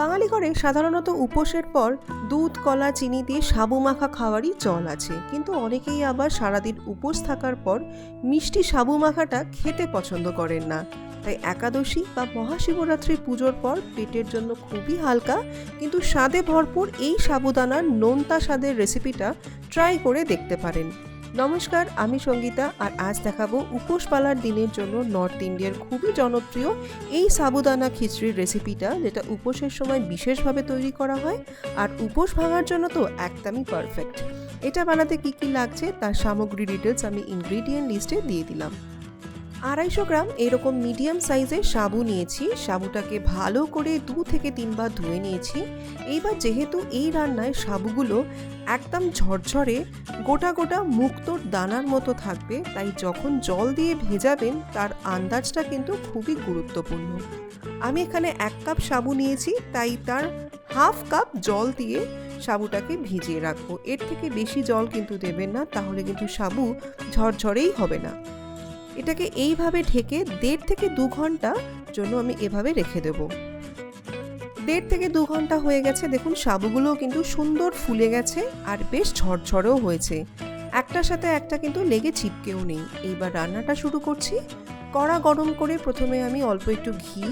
বাঙালি ঘরে সাধারণত উপোসের পর দুধ, কলা, চিনি দিয়ে সাবু মাখা খাওয়ারই চল আছে। কিন্তু অনেকেই আবার সারাদিন উপোস থাকার পর মিষ্টি সাবু মাখাটা খেতে পছন্দ করেন না। তাই একাদশী বা মহাশিবরাত্রি পুজোর পর পেটের জন্য খুবই হালকা, কিন্তু স্বাদে ভরপুর এই সাবুদানার নোনতা স্বাদের রেসিপিটা ট্রাই করে দেখতে পারেন। নমস্কার, আমি সঙ্গীতা আর আজ দেখাবো উপোস পালার দিনের জন্য নর্থ ইন্ডিয়ার খুবই জনপ্রিয় এই সাবুদানা খিচড়ির রেসিপিটা, যেটা উপোসের সময় বিশেষভাবে তৈরি করা হয়। আর উপোস ভাঙার জন্য তো একদমই পারফেক্ট এটা বানাতে কি কি লাগছে, তার সামগ্রী ডিটেলস আমি ইনগ্রিডিয়েন্ট লিস্টে দিয়ে দিলাম। আড়াইশো গ্রাম এরকম মিডিয়াম সাইজের সাবু নিয়েছি। সাবুটাকে ভালো করে দু থেকে তিনবার ধুয়ে নিয়েছি। এইবার যেহেতু এই রান্নায় সাবুগুলো একদম ঝরঝরে, গোটা গোটা মুক্তোর দানার মতো থাকবে, তাই যখন জল দিয়ে ভেজাবেন, তার আন্দাজটা কিন্তু খুবই গুরুত্বপূর্ণ। আমি এখানে এক কাপ সাবু নিয়েছি, তাই তার হাফ কাপ জল দিয়ে সাবুটাকে ভিজিয়ে রাখব। এর থেকে বেশি জল কিন্তু দেবেন না, তাহলে কিন্তু সাবু ঝরঝরেই হবে না। এটাকে এইভাবে ঢেকে দেড় থেকে দু ঘণ্টা জন্য আমি এভাবে রেখে দেব। দেড় থেকে দু ঘণ্টা হয়ে গেছে। দেখুন সাবুগুলো কিন্তু সুন্দর ফুলে গেছে আর বেশ ঝরঝরেও হয়েছে। একটার সাথে একটা কিন্তু লেগে চিপকেও নেই। এইবার রান্নাটা শুরু করছি। কড়া গরম করে প্রথমে আমি অল্প একটু ঘি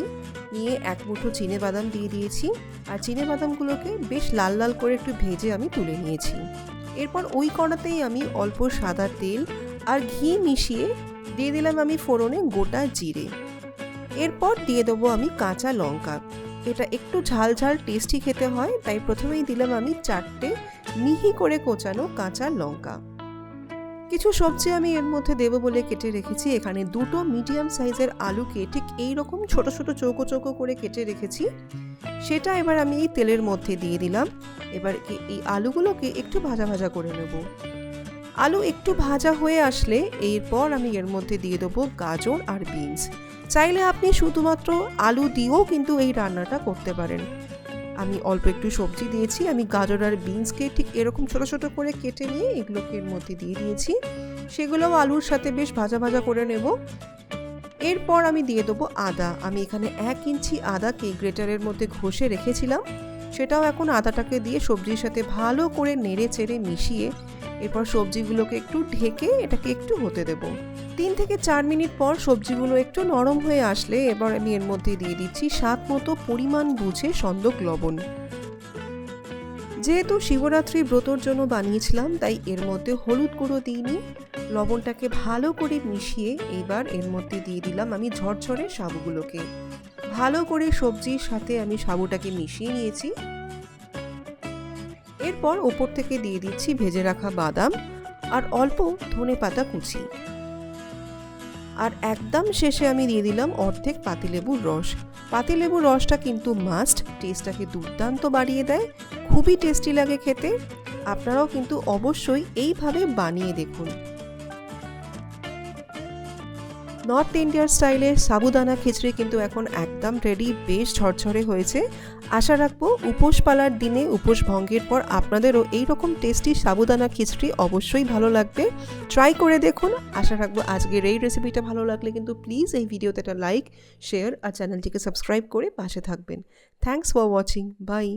নিয়ে এক মুঠো চিনে বাদাম দিয়ে দিয়েছি আর চিনে বাদামগুলোকে বেশ লাল লাল করে একটু ভেজে আমি তুলে নিয়েছি। এরপর ওই কড়াতেই আমি অল্প সাদা তেল আর ঘি মিশিয়ে দিয়ে দিলাম আমি ফোড়নে গোটা জিরে। এরপর দিয়ে দেবো আমি কাঁচা লঙ্কা। এটা একটু ঝাল ঝাল টেস্টি খেতে হয়, তাই প্রথমেই দিলাম আমি চারটে মিহি করে কোচানো কাঁচা লঙ্কা। কিছু সবজি আমি এর মধ্যে দেবো বলে কেটে রেখেছি। এখানে দুটো মিডিয়াম সাইজের আলুকে ঠিক এই রকম ছোট ছোট চৌকো চৌকো করে কেটে রেখেছি। সেটা এবার আমি এই তেলের মধ্যে দিয়ে দিলাম। এবার এই আলুগুলোকে একটু ভাজা ভাজা করে নেব। আলু একটু ভাজা হয়ে আসলে এরপর আমি এর মধ্যে দিয়ে দেবো গাজর আর বিনস। চাইলে আপনি শুধুমাত্র আলু দিয়েও কিন্তু এই রান্নাটা করতে পারেন। আমি অল্প একটু সবজি দিয়েছি, আমি গাজর আর বিনসকে ঠিক এরকম ছোট ছোট করে কেটে নিয়ে এগুলোকে এর মধ্যে দিয়ে দিয়েছি। সেগুলোও আলুর সাথে বেশ ভাজা ভাজা করে নেব। এরপর আমি দিয়ে দেবো আদা। আমি এখানে এক ইঞ্চি আদাকে গ্রেটারের মধ্যে ঘষে রেখেছিলাম। সেটাও এখন আদাটাকে দিয়ে সবজির সাথে ভালো করে নেড়ে চেড়ে মিশিয়ে এরপর সবজিগুলোকে একটু ঢেকে এটাকে একটু হতে দেব। তিন থেকে চার মিনিট পর সবজিগুলো একটু নরম হয়ে আসলে এবার আমি এর মধ্যে দিয়ে দিচ্ছি স্বাদ মতো পরিমাণ বুঝে সন্দক লবণ। যেহেতু শিবরাত্রি ব্রতর জন্য বানিয়েছিলাম, তাই এর মধ্যে হলুদ গুঁড়ো দিইনি লবণটাকে ভালো করে মিশিয়ে এবার এর মধ্যে দিয়ে দিলাম আমি ঝরঝরে সাবুগুলোকে ভালো করে সবজির সাথে আমি সাবুটাকে মিশিয়ে নিয়েছি। এরপর ওপর থেকে দিয়ে দিচ্ছি ভেজে রাখা বাদাম আর অল্প ধনে পাতা কুচি। আর একদম শেষে আমি দিয়ে দিলাম অর্ধেক পাতিলেবুর রস। পাতিলেবুর রসটা কিন্তু মাস্ট টেস্টটাকে দুর্দান্ত বাড়িয়ে দেয়, খুবই টেস্টি লাগে খেতে। আপনারাও কিন্তু অবশ্যই এইভাবে বানিয়ে দেখুন। নর্থ ইন্ডিয়ার স্টাইলের সাবুদানা খিচড়ি কিন্তু এখন একদম রেডি বেশ ঝরঝরে হয়েছে। আশা রাখব উপোস পালার দিনে উপোস ভঙ্গের পর আপনাদেরও এই রকম টেস্টি সাবুদানা খিচড়ি অবশ্যই ভালো লাগবে। ট্রাই করে দেখুন। আশা রাখব আজকের এই রেসিপিটা ভালো লাগলে কিন্তু প্লিজ এই ভিডিওতে একটা লাইক শেয়ার আর চ্যানেলটিকে সাবস্ক্রাইব করে পাশে থাকবেন। Thanks for watching by